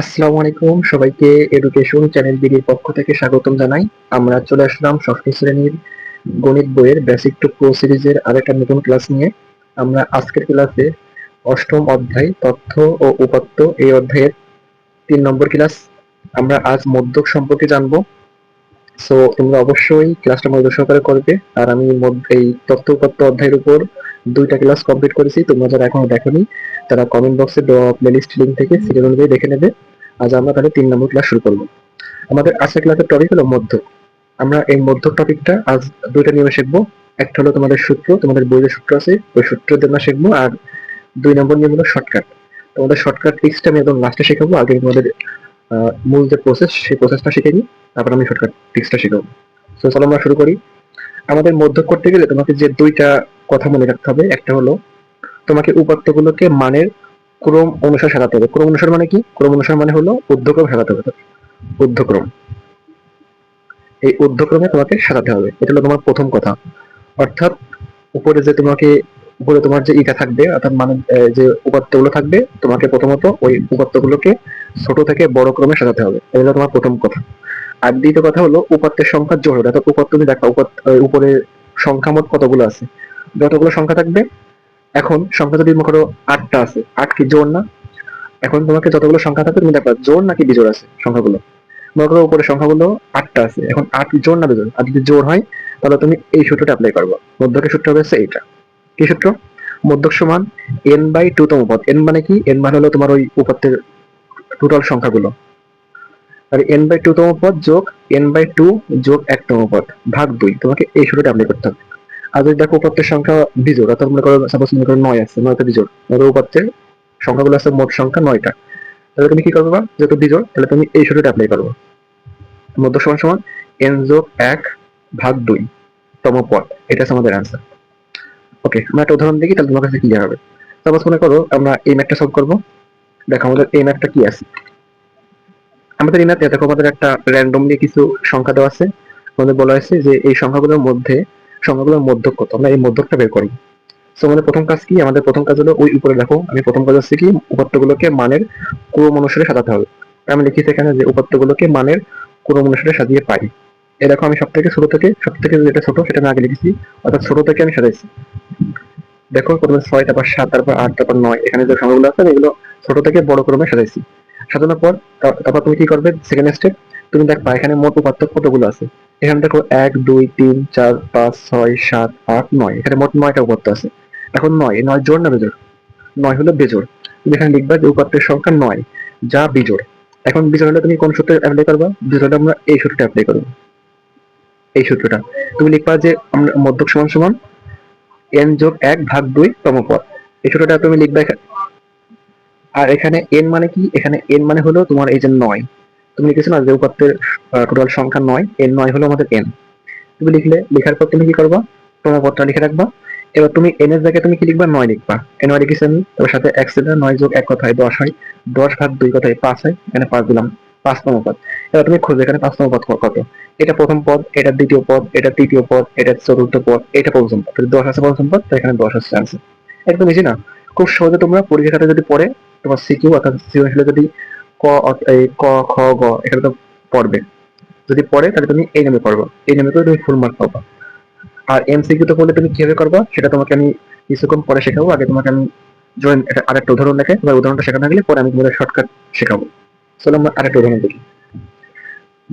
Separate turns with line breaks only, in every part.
আসসালামু আলাইকুম সবাইকে এডুকেশন চ্যানেল বিডির পক্ষ থেকে স্বাগতম জানাই আমরা চলে আসলাম ষষ্ঠ শ্রেণীর গণিত বইয়ের বেসিক টু প্রো সিরিজের আরেকটা নতুন ক্লাস নিয়ে আমরা আজকের ক্লাসে অষ্টম অধ্যায় তথ্য ও উপাত্ত এই অধ্যায়ের তিন নম্বর ক্লাস আমরা আজ মধ্যক সম্পর্কে জানবো সো তোমরা অবশ্যই ক্লাসটা মনোযোগ সহকারে করবে আর আমি এই তথ্য উপাত্ত অধ্যায়ের উপর দুইটা ক্লাস কমপ্লিট করেছি তোমরা যারা এখনো দেখোনি তারা কমেন্ট বক্সে দেওয়া প্লেলিস্ট লিঙ্ক থেকে সিরিয়াল অনুযায়ী দেখে নেবে আজ আমরা তাহলে তিন নম্বর ক্লাস শুরু করবো আমাদের আজকের ক্লাসের টপিক হলো মধ্য আমরা এই মধ্য টপিকটা আজ দুইটা নিয়ে শিখবো একটা হলো তোমাদের সূত্র তোমাদের বইয়ের সূত্র আছে ওই সূত্রের জন্য শিখবো আর দুই নম্বর নিয়ে হলো শর্টকাট তোমাদের শর্টকাট টিক্সটা আমি একদম লাস্টে শেখাবো আগে তোমাদের মূল যে প্রসেস সেই প্রসেসটা শিখে নিই তারপর আমি শর্টকাট টিক্সটা শিখাবো সো চলো আমরা শুরু করি আমাদের মধ্য করতে গেলে তোমাকে যে দুইটা কথা মনে রাখতে হবে একটা হলো তোমাকে উপাত্তগুলোকে মানের ক্রম অনুসার সাজাতে হবে ক্রম অনুসার মানে কি ক্রম অনুসার মানে হলো উদ্ধক্রম সাজাতে হবে উদ্ধক্রম এই উদ্ধক্রমে তোমাকে সাজাতে হবে এটা হলো তোমার প্রথম কথা অর্থাৎ উপরে যে তোমাকে উপরে তোমার যে ইটা থাকবে অর্থাৎ মানে যে উপাত্তগুলো থাকবে তোমাকে প্রথমত ওই উপাত্তগুলোকে ছোট থেকে বড় ক্রমে সাজাতে হবে এটা তোমার প্রথম কথা আর দ্বিতীয় কথা হলো উপাত্তের সংখ্যা জোর হবে অর্থাৎ উপাত্ত তুমি দেখো উপরে সংখ্যা মোট কতগুলো আছে যতগুলো সংখ্যা থাকবে এখন সংখ্যা যদি মনে করো আটটা আছে আট কি জোর না এখন তোমাকে যতগুলো সংখ্যা থাকবে তুমি দেখো জোর নাকি বিজোর আছে সংখ্যাগুলো মনে করো উপরে সংখ্যাগুলো আটটা আছে এখন আট জোর না বিজোর আর যদি জোর হয় তাহলে তুমি এই সূত্রটা অ্যাপ্লাই করবো মধ্যকে সূত্র হবে এইটা কি সূত্র মধ্যক সমান এন বাই টু তম পদ এন মানে কি এন মানে হলো তোমার ওই উপাত্তের টোটাল সংখ্যাগুলো আর এন বাই টু তম পদ যোগ এন বাই টু যোগ একতম পদ ভাগ দুই তোমাকে এই সূত্রটা অ্যাপ্লাই করতে হবে আর যদি দেখো উপাত্তের সংখ্যা বিজোড় অর্থাৎ মনে করো সাপোজ মনে করো নয় আছে নয়টা বিজোড় ধরো উপাত্তের সংখ্যাগুলো আছে মোট সংখ্যা নয়টা তাহলে তুমি কি করবে যেহেতু বিজোড় তাহলে তুমি এই সূত্রটা অ্যাপ্লাই করবো মধ্য সমান সমান এন যোগ এক ভাগ দুই তম পদ এটা আমাদের আনসার ওকে আমরা একটা উদাহরণ দেখি তাহলে তোমার কাছে ক্লিয়ার হবে সাপোজ মনে করো আমরা এই ম্যাপটা সলভ করব দেখো আমাদের এই ম্যাপটা কি আছে আমাদের এই ম্যাথে দেখো আমাদের একটা র্যান্ডমলি কিছু সংখ্যা দেওয়া আছে আমাদের বলা হয়েছে যে এই সংখ্যাগুলোর মধ্যে সংখ্যাগুলোর মধ্য কত আমরা এই মধ্যকটা বের করব সো আমাদের প্রথম কাজ কি আমাদের প্রথম কাজ হলো ওই উপরে দেখো আমি প্রথম কাজ হচ্ছে কি উপাত্তগুলোকে মানের ক্রম অনুসারে সাজাতে হবে আমি লিখেছি এখানে যে উপাত্তগুলোকে মানের ক্রম অনুসারে সাজিয়ে পাই দেখো আমি সব থেকে ছোট থেকে সব থেকে যেটা ছোট সেটা আগে লিখেছি অর্থাৎ ছোট থেকে আমি সাজাইছি দেখো প্রথমে ছয় তারপর সাত তারপর আট তারপর নয় এখানে যে সংখ্যাগুলো আছে এগুলো ছোট থেকে বড় ক্রমে সাজাইছি সাজানোর পর তারপর তুমি কি করবে সেকেন্ড স্টেপ তুমি দেখবা এখানে মোট উপাত্ত কতগুলো আছে এখানে দেখো এক দুই তিন চার পাঁচ ছয় সাত আট নয় এখানে মোট নয়টা উপাত্ত আছে এখন নয় নয় জোর না বেজোর নয় হলো বেজোর তুমি এখানে লিখবা যে উপাত্তের সংখ্যা নয় যা বিজোড় এখন বিজোড় হলে তুমি কোন সূত্রে অ্যাপ্লাই করবা বিজোড়ে আমরা এই সূত্রটা অ্যাপ্লাই করবো এই সূত্রটা তুমি লিখবা যে আমরা মধ্যক সমান সমান এন যোগ এক ভাগ দুই তম পদ এই ছোটটা তুমি লিখবে আর এখানে এন মানে কি এখানে এন মানে হলো তোমার এই যে নয় তুমি লিখেছো না যে উপাত্তের টোটাল সংখ্যা নয় এন নয় হলো আমাদের এন তুমি লিখলে লেখার পর তুমি কি করবা তোমার পদটা লিখে রাখবা এবার তুমি এন এর জায়গায় তুমি কি লিখবা নয় লিখবা এন নয় লিখেছেন আমি তার সাথে এক নয় যোগ এক কথায় দশ হয় দশ ভাগ দুই কথায় পাঁচ হয় এখানে পাঁচ দিলাম পাঁচ নম্বর পদ এবার তুমি খুঁজবে এখানে পাঁচ নম্বর পদ কত এটা প্রথম পদ এটা দ্বিতীয় পদ এটা তৃতীয় পদ এটা চতুর্থ পদ এটা পঞ্চম পদ দশ আছে পঞ্চম পদ তাহলে এখানে দশ আছে আনসার একদম ইজি না খুব সহজে তোমরা পরীক্ষাটা যদি পড়ে তোমার সিকিউ অর্থাৎ সৃজনশীলে যদি ক ক খ গ এখানে তো পড়বে যদি পড়ে তাহলে তুমি এই নামে পড়বা এই নামে করে তুমি ফুল মার্ক পাবা আর এমসিকিউ তো পড়লে তুমি কিভাবে করবা সেটা তোমাকে আমি কিছুক্ষণ পরে শেখাবো আগে তোমাকে আমি জয়েন আরেকটা উদাহরণ দেখে এবার উদাহরণটা শেখানো গেলে পরে আমি তোমাদের শর্টকাট শেখাবো চলো আমরা আরেকটা উদাহরণ দেখি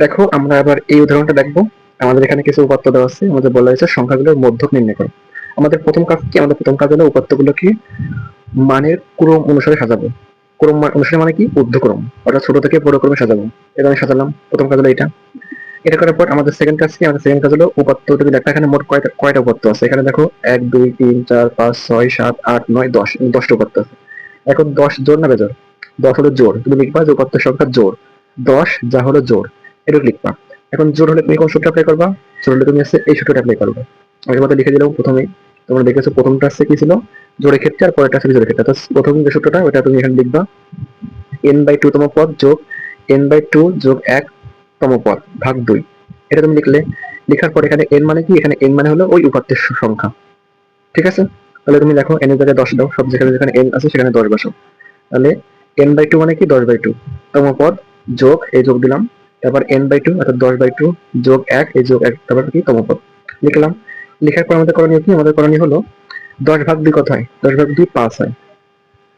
দেখো আমরা আবার এই উদাহরণটা দেখবো আমাদের এখানে কিছু উপাত্ত দেওয়া আছে আমাদের বলা হয়েছে সংখ্যাগুলোর মধ্য নির্ণয় করো আমাদের প্রথম কাজ কি আমাদের প্রথম কাজ হলো উপাত্তগুলোকে মানের ক্রম অনুসারে সাজাবো ক্রম অনুসারে মানে কি ঊর্ধ্বক্রম অর্থাৎ ছোট থেকে বড় ক্রমে সাজাবো এটা আমি সাজালাম প্রথম কাজ হলো এটা এটা করার পর আমাদের সেকেন্ড কাজ কি আমাদের সেকেন্ড কাজ হলো উপাত্ত তুমি দেখো এখানে মোট কয়টা কয়টা উপাত্ত আছে এখানে দেখো এক দুই তিন চার পাঁচ ছয় সাত আট নয় দশ দশটা উপাত্ত আছে এখন দশ জোর না বেজোর দশ হলো জোর তুমি লিখবা যে কত সংখ্যা জোর দশ যা হলো জোর এটুকু লিখবা এখন জোর হলে তুমি কোন সূত্র অ্যাপ্লাই করবা জোর হলে তুমি আছে এই সূত্রটা অ্যাপ্লাই করবা আমি তোমাদের লিখে দিলাম প্রথমে তোমরা দেখেছো প্রথমটা আছে কি ছিল জোরের ক্ষেত্রে আর পরেরটা আছে জোরের ক্ষেত্রে তো প্রথম যে সূত্রটা ওটা তুমি এখানে লিখবা n বাই টু তম পদ যোগ n বাই টু যোগ এক তম পদ ভাগ দুই এটা তুমি লিখলে লেখার পর এখানে n মানে কি এখানে n মানে হলো ওই উপাত্তের সংখ্যা ঠিক আছে তাহলে তুমি দেখো n এর জায়গায় দশ দাও সব যেখানে যেখানে n আছে সেখানে দশ বসাও তাহলে এন বাই টু মানে কি দশ বাই টু তম পদ যোগ এই যোগ দিলাম তারপর এন বাই টু অর্থাৎ দশ বাই টু যোগ এক এই যোগ এক তারপর কি তম পদ লিখলাম লেখার পর আমাদের করণীয় কি আমাদের করণীয় হলো দশ ভাগ দুই কত হয় দশ ভাগ দুই পাঁচ হয়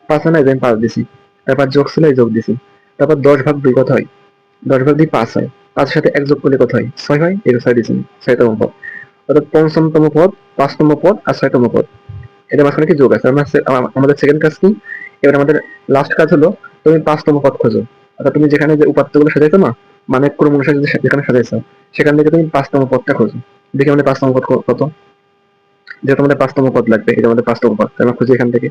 পাঁচ হয় না পাঁচ দিছি তারপর যোগ ছিল যোগ দিছি তারপর দশ ভাগ দুই কত হয় দশ ভাগ দুই পাঁচ হয় পাঁচের সাথে এক যোগ করলে কত হয় ছয় হয় এটা ছয় দিয়েছেন ছয়তম পদ অর্থাৎ পঞ্চমতম পদ পাঁচতম পদ আর ছয়তম পদ এটা মাঝখানে কি যোগ আছে মানে আমাদের সেকেন্ড কাজ কি এবার আমাদের লাস্ট কাজ হলো তুমি পাঁচতম পথ খোঁজো অর্থাৎ তুমি যেখানে যে উপাত্তগুলো সাজাইছো না মানে ক্রম অনুসারে যদি যেখানে সাজাইছো সেখান থেকে তুমি পাঁচতম পথটা খোঁজো দেখি আমাদের পাঁচতম পথ কত যেহেতু আমাদের পাঁচতম পথ লাগবে এটা আমাদের পাঁচতম পথ আমরা খুঁজি এখান থেকে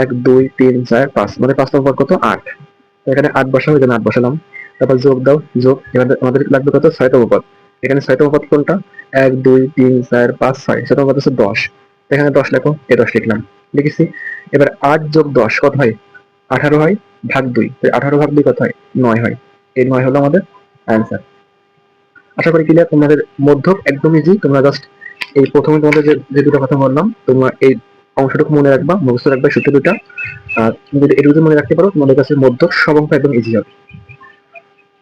এক দুই তিন চার পাঁচ আমাদের পাঁচতম পথ কত আট এখানে আট বসা হয়ে যেন আট বসালাম তারপর যোগ দাও যোগ এখানে আমাদের লাগবে কত ছয়তম পথ এখানে ছয়তম পথ কোনটা এক দুই তিন চার পাঁচ ছয় ছয়তম পথ হচ্ছে দশ এখানে দশ লেখো এ দশ লিখলাম লিখেছি এবার আট যোগ দশ কত হয় আঠারো হয় ভাগ দুই আঠারো ভাগ দুই কত হয় নয় হয় এই নয় হলো আমাদের অ্যান্সার আশা করি ক্লিয়ার তোমাদের মধ্যক একদম ইজি তোমরা জাস্ট এই প্রথমে তোমাদের যে দুটো কথা বললাম তোমরা এই অংশটুকু মনে রাখবা মুখস্থ রাখবা সূত্র দুটা আর তুমি যদি এটুকু মনে রাখতে পারো তোমাদের কাছে মধ্যক সব অংশ একদম ইজি হবে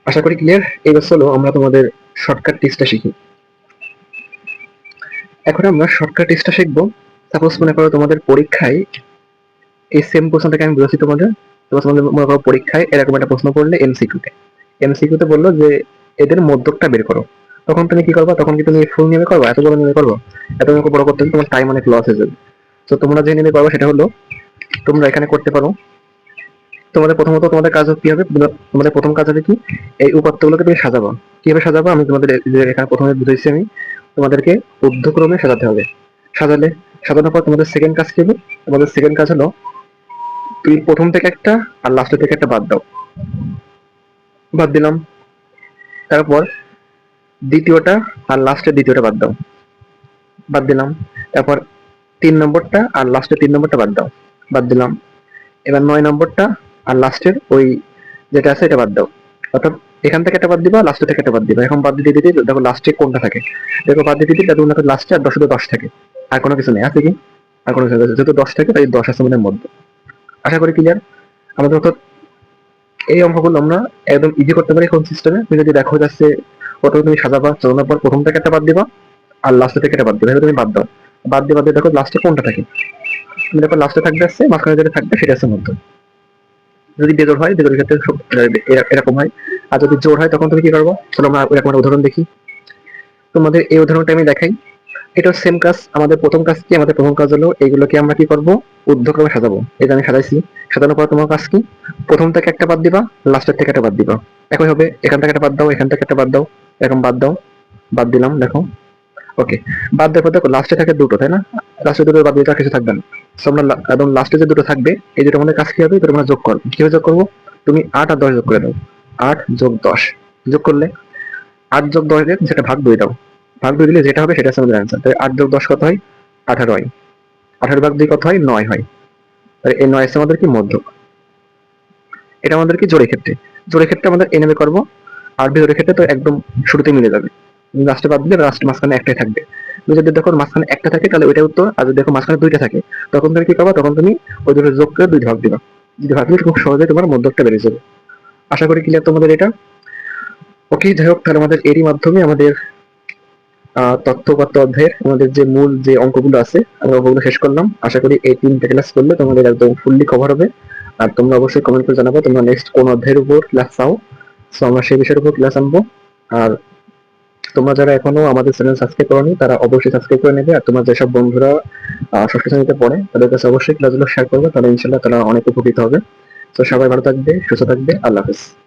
আশা করি ক্লিয়ার এবার চলো আমরা তোমাদের শর্টকাট টিপসটা শিখি এখন আমরা শর্টকাট টেস্টটা শিখবো সাপোজ মনে করো তোমাদের পরীক্ষায় এই সেম প্রশ্নটাকে আমি বলেছি তোমাদের তোমার তোমাদের মনে করো পরীক্ষায় এরকম একটা প্রশ্ন করলে এমসিকিউতে এমসিকিউতে বললো যে এদের মধ্যকটা বের করো তখন তুমি কি করবা তখন কি তুমি ফুল নিয়ে করবা এত বড় নেমে করবো এত নেমে বড় করতে তোমার টাইম অনেক লস হয়ে যাবে তো তোমরা যে নিয়ে করবা সেটা হলো তোমরা এখানে করতে পারো তোমাদের প্রথমত তোমাদের কাজ কি হবে তোমাদের প্রথম কাজ হবে কি এই উপাত্তগুলোকে তুমি সাজাবা কিভাবে সাজাবা আমি তোমাদের এখানে প্রথমে বুঝাইছি আমি তোমাদেরকে ঊর্ধ্বক্রমে সাজাতে হবে সাজালে সাজানোর পর তোমাদের সেকেন্ড কাজ কি তোমাদের সেকেন্ড কাজ হলো তুমি প্রথম থেকে একটা আর লাস্টের থেকে একটা বাদ দাও বাদ দিলাম তারপর দ্বিতীয়টা আর লাস্টের দ্বিতীয়টা বাদ দাও বাদ দিলাম তারপর তিন নম্বরটা আর লাস্টের তিন নম্বরটা বাদ দাও বাদ দিলাম এবার নয় নম্বরটা আর লাস্টের ওই যেটা আছে এটা বাদ দাও অর্থাৎ এখান থেকে একটা বাদ দিবা লাস্ট থেকে একটা বাদ দিবা এখন বাদ দিতে দিতে দেখো লাস্টে কোনটা থাকে দেখো বাদ দিতে দিতে দেখো লাস্টে আর দশ দশ থাকে আর কোনো কিছু নেই আছে কি আর কোনো কিছু যেহেতু দশ থাকে তাই দশ আছে মানে মধ্যে আশা করি ক্লিয়ার আমাদের অর্থাৎ এই অঙ্কগুলো আমরা একদম ইজি করতে পারি এখন সিস্টেমে তুমি যদি দেখো যাচ্ছে প্রথমে তুমি সাজাবা সাজানোর পর প্রথম থেকে একটা বাদ দিবা আর লাস্টে থেকে একটা বাদ দিবা তুমি বাদ দাও বাদ দিয়ে বাদ দিয়ে দেখো লাস্টে কোনটা থাকে তুমি দেখো লাস্টে থাকবে আসছে মাঝখানে যেটা থাকবে সেটা আছে মধ্যে যদি বেজোর হয় বেজোরের ক্ষেত্রে এরকম হয় আর যদি জোর হয় তখন তুমি কি করবো চলো আমরা এরকম একটা উদাহরণ দেখি তোমাদের এই উদাহরণটা আমি দেখাই এটা সেম কাজ আমাদের প্রথম কাজ কি আমাদের প্রথম কাজ হলো এইগুলোকে আমরা কি করবো ঊর্ধ্বক্রমে সাজাবো এটা আমি সাজাইছি সাজানোর পর তোমার কাজ কি প্রথম থেকে একটা বাদ দিবা লাস্টের থেকে একটা বাদ দিবা একই হবে এখান থেকে একটা বাদ দাও এখান থেকে একটা বাদ দাও এরকম বাদ দাও বাদ দিলাম দেখো ওকে বাদ দেখো দেখো লাস্টে থাকে দুটো তাই না লাস্টে দুটো বাদ দিয়ে কিছু থাকবে না সো আমরা লাস্টে যে দুটো থাকবে এই দুটো আমাদের কাজ কি হবে দুটো যোগ করবো কিভাবে যোগ করবো তুমি আট আর দশ যোগ করে দাও আট যোগ দশ যোগ করলে আট যোগ দশ দিয়ে সেটা ভাগ দিয়ে দাও ভাগ দিয়ে দিলে যেটা হবে সেটা হচ্ছে আমাদের অ্যান্সার আট যোগ দশ কত হয় আঠারো হয় আঠারো ভাগ দুই কত হয় নয় হয় তাহলে এই নয় আছে আমাদের কি মধ্যক এটা আমাদের কি জোরের ক্ষেত্রে জোরের ক্ষেত্রে আমাদের এনএমএ করবো আর জোরে ক্ষেত্রে তো একদম শুরুতেই মিলে যাবে লাস্টে বাদ দিলে লাস্ট মাঝখানে একটাই থাকবে যদি দেখো মাঝখানে একটা থাকে তাহলে ওইটা উত্তর আর যদি দেখো মাঝখানে দুইটা থাকে তখন তুমি কি পাবা তখন তুমি ওই দুটো যোগ করে দুই ভাগ দিবা যদি ভাগ দিলে খুব সহজে তোমার মধ্যকটা বেড়ে যাবে আশা করি ক্লিয়ার তোমাদের এটা ওকে যাই হোক তাহলে আমাদের এরই মাধ্যমে আমাদের তথ্যপাত্র অধ্যায়ের আমাদের যে মূল যে অঙ্কগুলো আছে আমরা ওগুলো শেষ করলাম আশা করি এই তিনটা ক্লাস করলে তোমাদের একদম ফুললি কভার হবে আর তোমরা অবশ্যই কমেন্ট করে জানাবো তোমরা নেক্সট কোন অধ্যায়ের উপর ক্লাস চাও সো আমরা সেই বিষয়ের উপর ক্লাস আনবো আর তোমরা যারা এখনো আমাদের চ্যানেল সাবস্ক্রাইব করনি তারা অবশ্যই সাবস্ক্রাইব করে নেবে আর তোমার যেসব বন্ধুরা ষষ্ঠ শ্রেণীতে পড়ে তাদের কাছে অবশ্যই ক্লাসগুলো শেয়ার করবে তাহলে ইনশাল্লাহ তারা অনেক উপকৃত হবে তো সবাই ভালো থাকবে সুস্থ থাকবে আল্লাহ হাফিজ